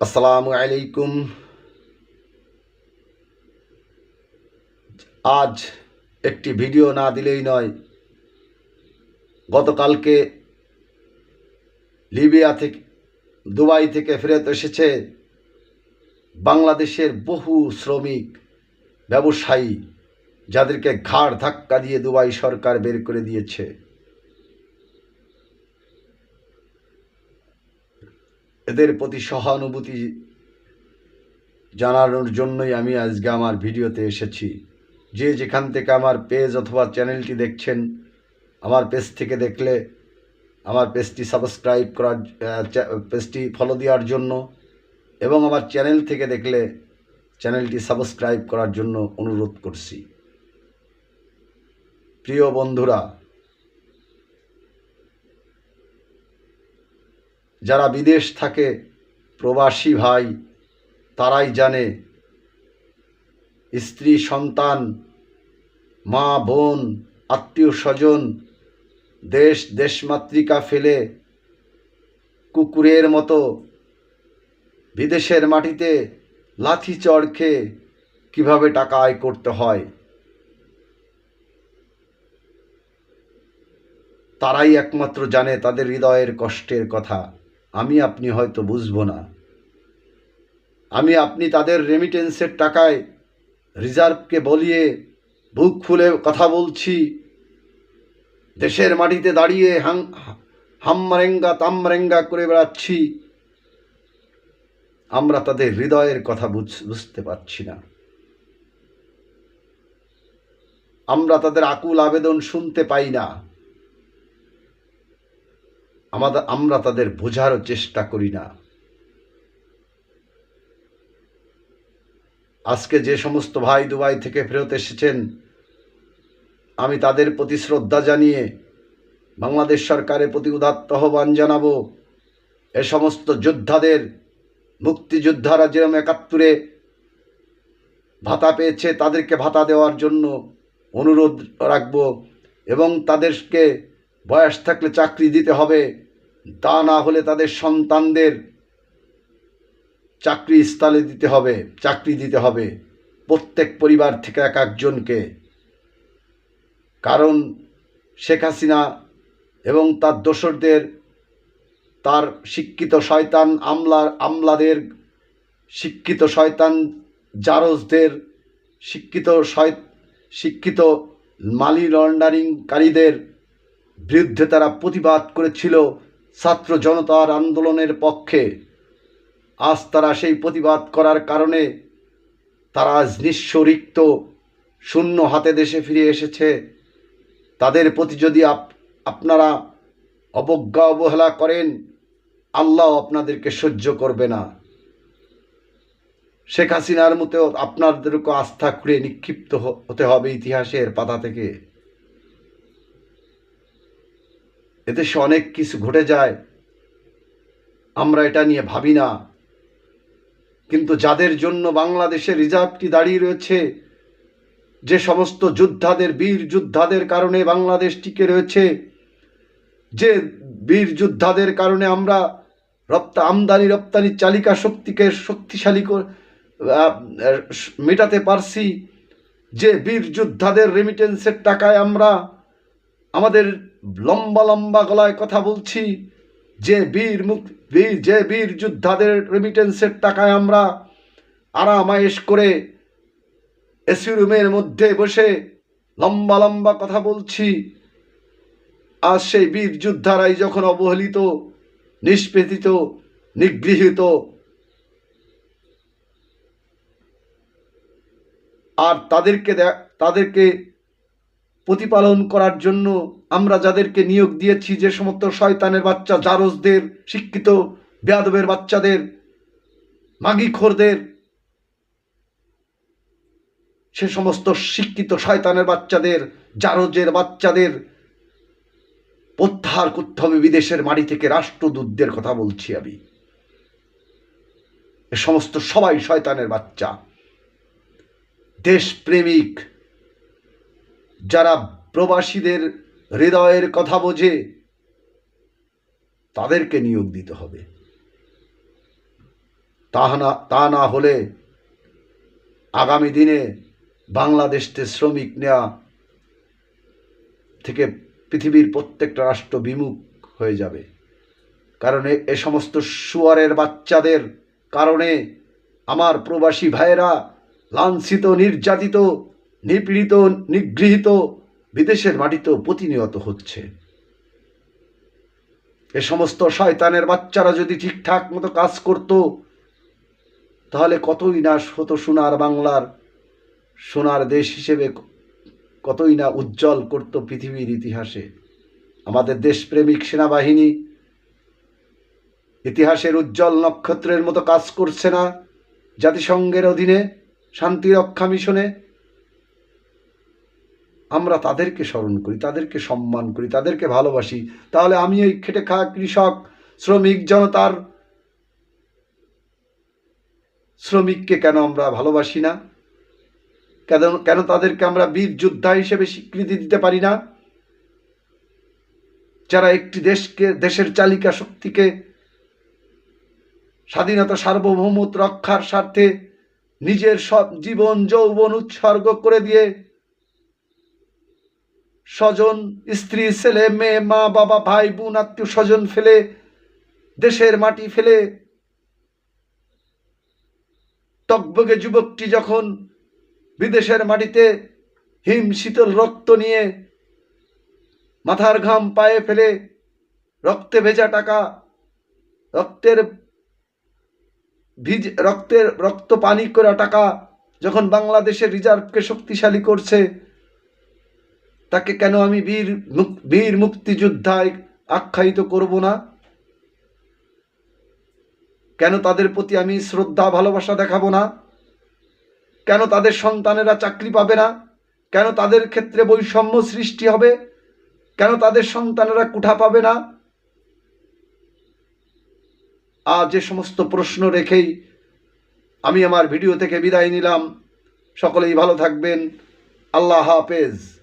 আসসালামু আলাইকুম আজ একটি ভিডিও না দিলেই নয়, গতকালকে লিবিয়া থেকে, দুবাই থেকে ফেরত এসেছে বাংলাদেশের বহু শ্রমিক, ব্যবসায়ী, যাদেরকে ঘাড় ধাক্কা দিয়ে দুবাই সরকার বের করে দিয়েছে। এদের প্রতি সহানুভূতি জানানোর জন্যই আমি আজকে আমার ভিডিওতে এসেছি। যে যেখান থেকে আমার পেজ অথবা চ্যানেলটি দেখছেন, আমার পেজ থেকে দেখলে আমার পেজটি সাবস্ক্রাইব করার পেজটি ফলো দেওয়ার জন্য এবং আমার চ্যানেল থেকে দেখলে চ্যানেলটি সাবস্ক্রাইব করার জন্য অনুরোধ করছি। প্রিয় বন্ধুরা যারা বিদেশ থাকে, প্রবাসী ভাই, তারাই জানে স্ত্রী, সন্তান, মা, বোন, আত্মীয় স্বজন, দেশ, দেশমাতৃকা ফেলে কুকুরের মতো বিদেশের মাটিতে লাথি চড় খেয়ে কীভাবে টাকা আয় করতে হয়? তারাই একমাত্র জানে তাদের হৃদয়ের কষ্টের কথা। আমি আপনি হয়তো বুঝব না। আমি আপনি তাদের রেমিটেন্সের টাকায় রিজার্ভকে বলিয়ে বুক ফুলে কথা বলছি। দেশের মাটিতে দাঁড়িয়ে হাং হামরেঙ্গা তামরেঙ্গা করে বেড়াচ্ছি। আমরা তাদের হৃদয়ের কথা বুঝ- বুঝতে পারছি না। আমরা তাদের আকুল আবেদন শুনতে পাই না। আমাদের আমরা তাদের বোঝারও চেষ্টা করি না। আজকে যে সমস্ত ভাই দুবাই থেকে ফেরত এসেছেন, আমি তাদের প্রতি শ্রদ্ধা জানিয়ে বাংলাদেশ সরকারের প্রতি উদাত্ত আহ্বান জানাব। এ সমস্ত যোদ্ধাদের, মুক্তিযোদ্ধারা যেরকম একাত্তরে ভাতা পেয়েছে, তাদেরকে ভাতা দেওয়ার জন্য অনুরোধ রাখব এবং তাদেরকে বয়স থাকলে চাকরি দিতে হবে, তা না হলে তাদের সন্তানদের চাকরি স্থলে দিতে হবে, চাকরি দিতে হবে, প্রত্যেক পরিবার থেকে এক একজনকে। কারণ শেখ হাসিনা এবং তার দোসরদের, তার শিক্ষিত শয়তান আমলার, আমলাদের শিক্ষিত শয়তান জারজদের শিক্ষিত শয়, শিক্ষিত মালি লন্ডারিংকারীদের বিরুদ্ধে তারা প্রতিবাদ করেছিল ছাত্র জনতার আন্দোলনের পক্ষে। আজ তারা সেই প্রতিবাদ করার কারণে তারা আজ নিঃস্ব রিক্ত, শূন্য হাতে দেশে ফিরে এসেছে। তাদের প্রতি যদি আপ- আপনারা অবজ্ঞা অবহেলা করেন, আল্লাহ আপনাদেরকে সহ্য করবে না। শেখ হাসিনার মতো আপনাদেরকে আস্থা খুঁড়ে নিক্ষিপ্ত হতে হবে ইতিহাসের পাতা থেকে। এদেশে অনেক কিছু ঘটে যায়। আমরা এটা নিয়ে ভাবি না। কিন্তু যাদের জন্য বাংলাদেশের রিজার্ভটি দাঁড়িয়ে রয়েছে, যে সমস্ত যোদ্ধাদের, বীর যোদ্ধাদের কারণে বাংলাদেশ টিকে রয়েছে, যে বীর যোদ্ধাদের কারণে আমরা রপ্তা, আমদানি, রপ্তানি চালিকা শক্তিকে শক্তিশালী মেটাতে পারছি, যে বীর যোদ্ধাদের রেমিটেন্সের টাকায় আমরা আমাদের লম্বা লম্বা গলায় কথা বলছি, যে বীর মুখ, বীর, যে বীর যোদ্ধাদের রেমিটেন্সের টাকায় আমরা আরামায়েশ করে এসি রুমের মধ্যে বসে লম্বা লম্বা কথা বলছি। আজ সেই বীর যোদ্ধারাই যখন অবহেলিত নিষ্পেষিত নিগৃহীত, আর তাদেরকে তাদেরকে প্রতিপালন করার জন্য আমরা যাদেরকে নিয়োগ দিয়েছি, যে সমস্ত শয়তানের বাচ্চা, জারজদের, শিক্ষিত, বেয়াদবের বাচ্চাদের, মাগিখোরদের, সে সমস্ত শিক্ষিত শয়তানের বাচ্চাদের, জারজের বাচ্চাদের প্রত্যাহার করতে হবে বিদেশের মাটি থেকে। রাষ্ট্রদূতদের কথা বলছি আমি। এ সমস্ত সবাই শয়তানের বাচ্চা। দেশপ্রেমিক যারা প্রবাসীদের হৃদয়ের কথা বোঝে, তাদেরকে নিয়োগ দিতে হবে। তা না তা না হলে আগামী দিনে বাংলাদেশতে শ্রমিক নেওয়া থেকে পৃথিবীর প্রত্যেকটা রাষ্ট্র বিমুখ হয়ে যাবে। কারণ এ- সমস্ত শুয়ারের বাচ্চাদের কারণে আমার প্রবাসী ভাইয়েরা লাঞ্ছিত, নির্যাতিত নিপীড়িত, নিগৃহীত বিদেশের মাটিতেও প্রতিনিয়ত হচ্ছে। এ সমস্ত শয়তানের বাচ্চারা যদি ঠিকঠাক মতো কাজ করত, তাহলে কতই না হতো সোনার বাংলার, সোনার দেশ হিসেবে কতই না উজ্জ্বল করত পৃথিবীর ইতিহাসে। আমাদের দেশপ্রেমিক সেনাবাহিনী ইতিহাসের উজ্জ্বল নক্ষত্রের মতো কাজ করছে না। জাতিসংঘের অধীনে শান্তিরক্ষা মিশনে আমরা তাদেরকে স্মরণ করি, তাদেরকে সম্মান করি, তাদেরকে ভালোবাসি। তাহলে আমি এই খেটে খাওয়া কৃষক, শ্রমিক, জনতার শ্রমিককে কেন আমরা ভালোবাসি না? কেন কেন তাদেরকে আমরা বীর যোদ্ধা হিসেবে স্বীকৃতি দিতে পারি না? যারা একটি দেশকে, দেশের চালিকা শক্তিকে স্বাধীনতা, সার্বভৌমত্ব, রক্ষার স্বার্থে নিজের সব জীবন, যৌবন উৎসর্গ করে দিয়ে স্বজন, স্ত্রী, ছেলে, মেয়ে, মা, বাবা, ভাই, বোন, আত্মীয় স্বজন ফেলে, দেশের মাটি ফেলে টকবগে যুবকটি যখন বিদেশের মাটিতে হিম শীতল রক্ত নিয়ে মাথার ঘাম পায়ে ফেলে রক্তে ভেজা টাকা, রক্তের ভিজ, রক্তের, রক্ত পানি করা টাকা যখন বাংলাদেশের রিজার্ভকে শক্তিশালী করছে তাকে কেন আমি বীর বীর মুক্তিযোদ্ধায় আখ্যায়িত করব না? কেন তাদের প্রতি আমি শ্রদ্ধা, ভালোবাসা দেখাবো না? কেন তাদের সন্তানেরা চাকরি পাবে না? কেন তাদের ক্ষেত্রে বৈষম্য সৃষ্টি হবে? কেন তাদের সন্তানেরা কুঠা পাবে না? আজ যে সমস্ত প্রশ্ন রেখেই আমি আমার ভিডিও থেকে বিদায় নিলাম। সকলেই ভালো থাকবেন। আল্লাহ হাফেজ।